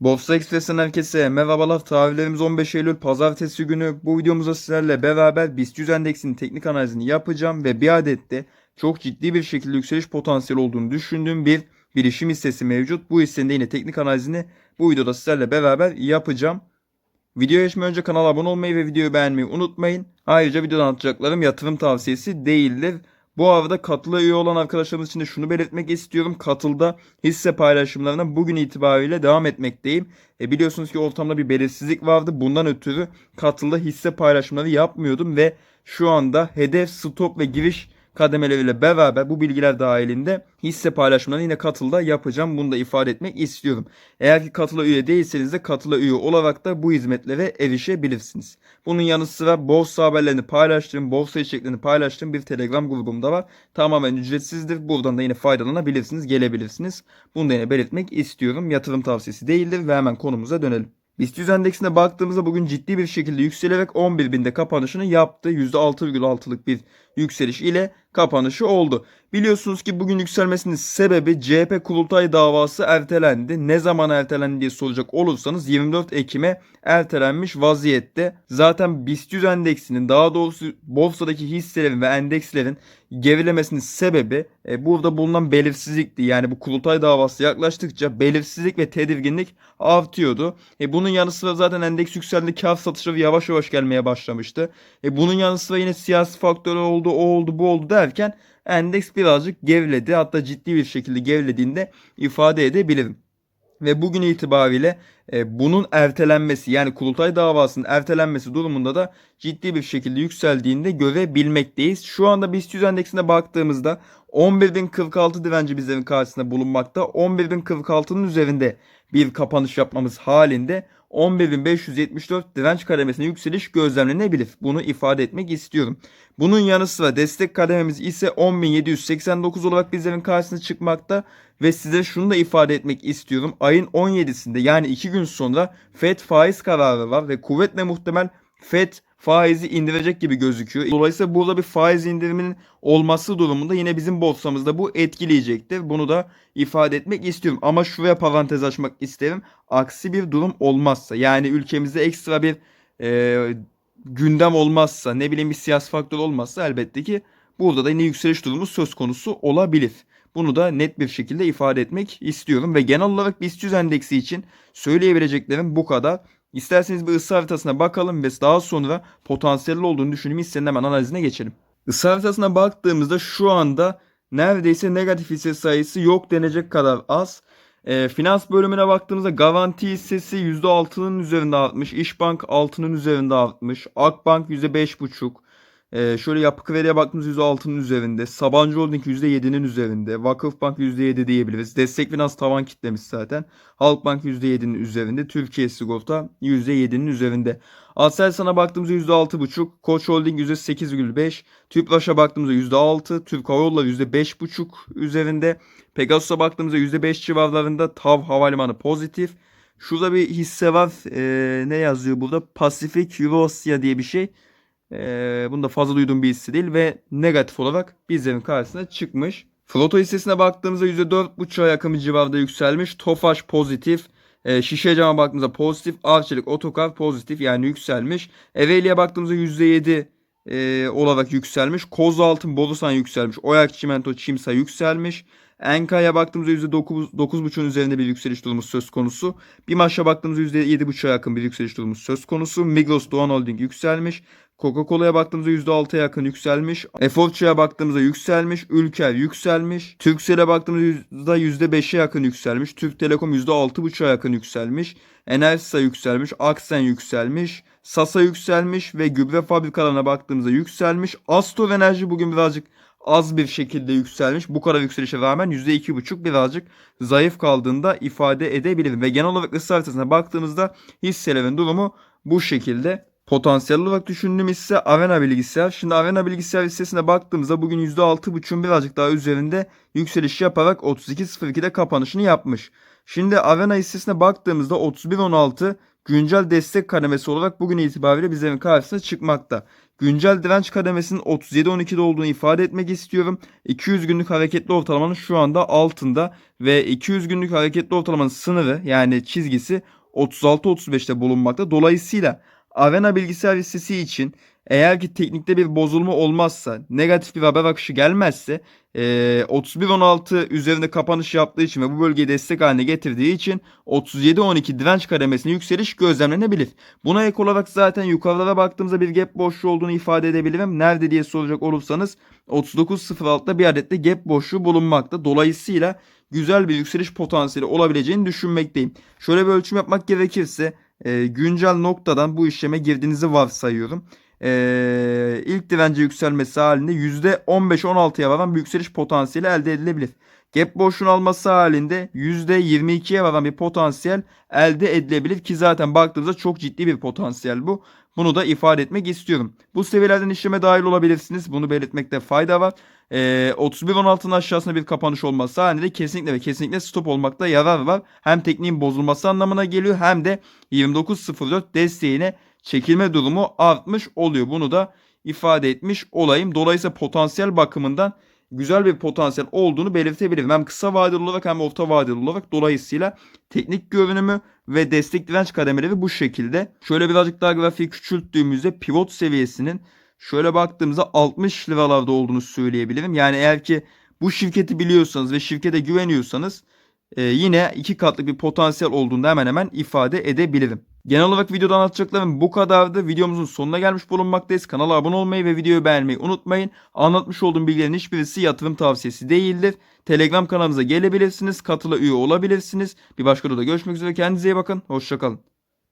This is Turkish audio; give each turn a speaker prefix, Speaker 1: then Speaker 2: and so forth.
Speaker 1: Borsa Express'ten herkese merhabalar. Tarihlerimiz 15 Eylül Pazartesi günü. Bu videomuzda sizlerle beraber BIST 100 endeksinin teknik analizini yapacağım ve bir adet de çok ciddi bir şekilde yükseliş potansiyeli olduğunu düşündüğüm bir bilişim hissesi mevcut. Bu hissenin de yine teknik analizini bu videoda sizlerle beraber yapacağım. Videoya geçmeden önce kanala abone olmayı ve videoyu beğenmeyi unutmayın. Ayrıca videoda anlatacaklarım yatırım tavsiyesi değildir. Bu arada katıla üye olan arkadaşlarımız için de şunu belirtmek istiyorum. Katılda hisse paylaşımlarına bugün itibariyle devam etmekteyim. E biliyorsunuz ki ortamda bir belirsizlik vardı. Bundan ötürü katılda hisse paylaşımları yapmıyordum ve şu anda hedef, stop ve giriş kademeleriyle beraber bu bilgiler dahilinde hisse paylaşımlarını yine katılda yapacağım. Bunu da ifade etmek istiyorum. Eğer ki katıla üye değilseniz de katıla üye olarak da bu hizmetlere erişebilirsiniz. Bunun yanı sıra borsa haberlerini paylaştığım, borsa içeriklerini paylaştığım bir Telegram grubum da var. Tamamen ücretsizdir. Buradan da yine faydalanabilirsiniz, gelebilirsiniz. Bunu da yine belirtmek istiyorum. Yatırım tavsiyesi değildir ve hemen konumuza dönelim. BIST 100 endeksine baktığımızda bugün ciddi bir şekilde yükselerek 11.000'de kapanışını yaptı. %6,6'lık bir yükseliş ile kapanışı oldu. Biliyorsunuz ki bugün yükselmesinin sebebi CHP kurultay davası ertelendi. Ne zaman ertelendi diye soracak olursanız 24 Ekim'e ertelenmiş vaziyette. Zaten BIST 100 endeksinin daha doğrusu borsadaki hisselerin ve endekslerin gerilemesinin sebebi e, burada bulunan belirsizlikti. Yani bu kurultay davası yaklaştıkça belirsizlik ve tedirginlik artıyordu. E, bunun yanı sıra zaten endeks yükseldi. Kar satışları yavaş yavaş gelmeye başlamıştı. E, bunun yanı sıra yine siyasi faktörler oldu, o oldu, bu oldu derken endeks birazcık geriledi. Hatta ciddi bir şekilde gerilediğinde ifade edebilirim. Ve bugün itibariyle e, bunun ertelenmesi yani kurultay davasının ertelenmesi durumunda da ciddi bir şekilde yükseldiğinde görebilmekteyiz. Şu anda BIST 100 endeksine baktığımızda 11.046 direnci bizlerin karşısında bulunmakta. 11.046'nın üzerinde bir kapanış yapmamız halinde 11.574 direnç kademesine yükseliş gözlemlenebilir. Bunu ifade etmek istiyorum. Bunun yanı sıra destek kadememiz ise 10.789 olarak bizlerin karşısına çıkmakta. Ve size şunu da ifade etmek istiyorum. Ayın 17'sinde yani 2 gün sonra FED faiz kararı var ve kuvvetle muhtemel FED faizi indirecek gibi gözüküyor. Dolayısıyla burada bir faiz indiriminin olması durumunda yine bizim borsamızda bu etkileyecektir. Bunu da ifade etmek istiyorum. Ama şuraya parantez açmak isterim. Aksi bir durum olmazsa yani ülkemizde ekstra bir e, gündem olmazsa ne bileyim bir siyasi faktör olmazsa elbette ki burada da yine yükseliş durumu söz konusu olabilir. Bunu da net bir şekilde ifade etmek istiyorum ve genel olarak BIST 100 endeksi için söyleyebileceklerim bu kadar. İsterseniz bir ısı haritasına bakalım ve daha sonra potansiyelli olduğunu düşündüğüm hissenin hemen analizine geçelim. Isı haritasına baktığımızda şu anda neredeyse negatif hisse sayısı yok denecek kadar az. E, finans bölümüne baktığımızda garanti hissesi %6'nın üzerinde artmış. İşbank 6'nın üzerinde artmış. Akbank %5,5. Ee, şöyle yapı krediye baktığımız %6'nın üzerinde. Sabancı Holding %7'nin üzerinde. Vakıfbank %7 diyebiliriz. Destek Finans tavan kitlemiş zaten. Halkbank %7'nin üzerinde. Türkiye Sigorta %7'nin üzerinde. Aselsan'a baktığımızda %6,5. Koç Holding %8,5. Tüpraş'a baktığımızda %6. Türk Hava Yolları %5,5 üzerinde. Pegasus'a baktığımızda %5 civarlarında. TAV Havalimanı pozitif. Şurada bir hisse var. Ee, ne yazıyor burada? Pacific Eurosya diye bir şey. Ee, bunu da fazla duyduğum bir hisse değil ve negatif olarak bizlerin karşısına çıkmış. Floto hissesine baktığımızda %4,5'a yakın bir civarda yükselmiş. Tofaş pozitif. E, şişe cama baktığımızda pozitif. Arçelik Otokar pozitif yani yükselmiş. Ereğli'ye baktığımızda %7 e, olarak yükselmiş. Koz Altın Borusan yükselmiş. Oyak Çimento Çimsa yükselmiş. Enka'ya baktığımızda %9, %9.5'un üzerinde bir yükseliş durumu söz konusu. BİMAŞ'a baktığımızda %7.5'a yakın bir yükseliş durumu söz konusu. Migros Doğan Holding yükselmiş. Coca-Cola'ya baktığımızda %6'ya yakın yükselmiş. Eforçu'ya baktığımızda yükselmiş. Ülker yükselmiş. Turkcell'e baktığımızda %5'e yakın yükselmiş. Türk Telekom %6.5'a yakın yükselmiş. Enerjisa yükselmiş. Aksen yükselmiş. Sasa yükselmiş ve gübre fabrikalarına baktığımızda yükselmiş. Astor Enerji bugün birazcık az bir şekilde yükselmiş. Bu kadar yükselişe rağmen %2,5 birazcık zayıf kaldığında ifade edebilirim. Ve genel olarak ısı haritasına baktığımızda hisselerin durumu bu şekilde. Potansiyel olarak düşündüğüm hisse Avena bilgisayar. Şimdi Avena bilgisayar hissesine baktığımızda bugün %6,5'un birazcık daha üzerinde yükseliş yaparak 32.02'de kapanışını yapmış. Şimdi Avena hissesine baktığımızda 31.16 güncel destek kademesi olarak bugün itibariyle bizlerin karşısına çıkmakta. Güncel direnç kademesinin 37.12'de olduğunu ifade etmek istiyorum. 200 günlük hareketli ortalamanın şu anda altında ve 200 günlük hareketli ortalamanın sınırı yani çizgisi 36-35'te bulunmakta. Dolayısıyla Arena bilgisayar listesi için eğer ki teknikte bir bozulma olmazsa, negatif bir haber akışı gelmezse e, 31.16 üzerinde kapanış yaptığı için ve bu bölgeyi destek haline getirdiği için 37.12 direnç kademesine yükseliş gözlemlenebilir. Buna ek olarak zaten yukarılara baktığımızda bir gap boşluğu olduğunu ifade edebilirim. Nerede diye soracak olursanız 39.06'da bir adet de gap boşluğu bulunmakta. Dolayısıyla güzel bir yükseliş potansiyeli olabileceğini düşünmekteyim. Şöyle bir ölçüm yapmak gerekirse e, güncel noktadan bu işleme girdiğinizi varsayıyorum. E, ilk dirence yükselmesi halinde %15-16'ya varan bir yükseliş potansiyeli elde edilebilir. Gap boşluğun alması halinde %22'ye varan bir potansiyel elde edilebilir ki zaten baktığımızda çok ciddi bir potansiyel bu. Bunu da ifade etmek istiyorum. Bu seviyelerden işleme dahil olabilirsiniz. Bunu belirtmekte fayda var. Ee, 31.16'nın aşağısında bir kapanış olması halinde kesinlikle ve kesinlikle stop olmakta yarar var. Hem tekniğin bozulması anlamına geliyor hem de 29.04 desteğine çekilme durumu artmış oluyor. Bunu da ifade etmiş olayım. Dolayısıyla potansiyel bakımından güzel bir potansiyel olduğunu belirtebilirim. Hem kısa vadeli olarak hem orta vadeli olarak. Dolayısıyla teknik görünümü ve destek direnç kademeleri bu şekilde. Şöyle birazcık daha grafiği küçülttüğümüzde pivot seviyesinin şöyle baktığımızda 60 liralarda olduğunu söyleyebilirim. Yani eğer ki bu şirketi biliyorsanız ve şirkete güveniyorsanız e, yine iki katlık bir potansiyel olduğunu hemen hemen ifade edebilirim. Genel olarak videoda anlatacaklarım bu kadardı. Videomuzun sonuna gelmiş bulunmaktayız. Kanala abone olmayı ve videoyu beğenmeyi unutmayın. Anlatmış olduğum bilgilerin hiçbirisi yatırım tavsiyesi değildir. Telegram kanalımıza gelebilirsiniz. Katıla üye olabilirsiniz. Bir başka videoda görüşmek üzere. Kendinize iyi bakın. Hoşçakalın.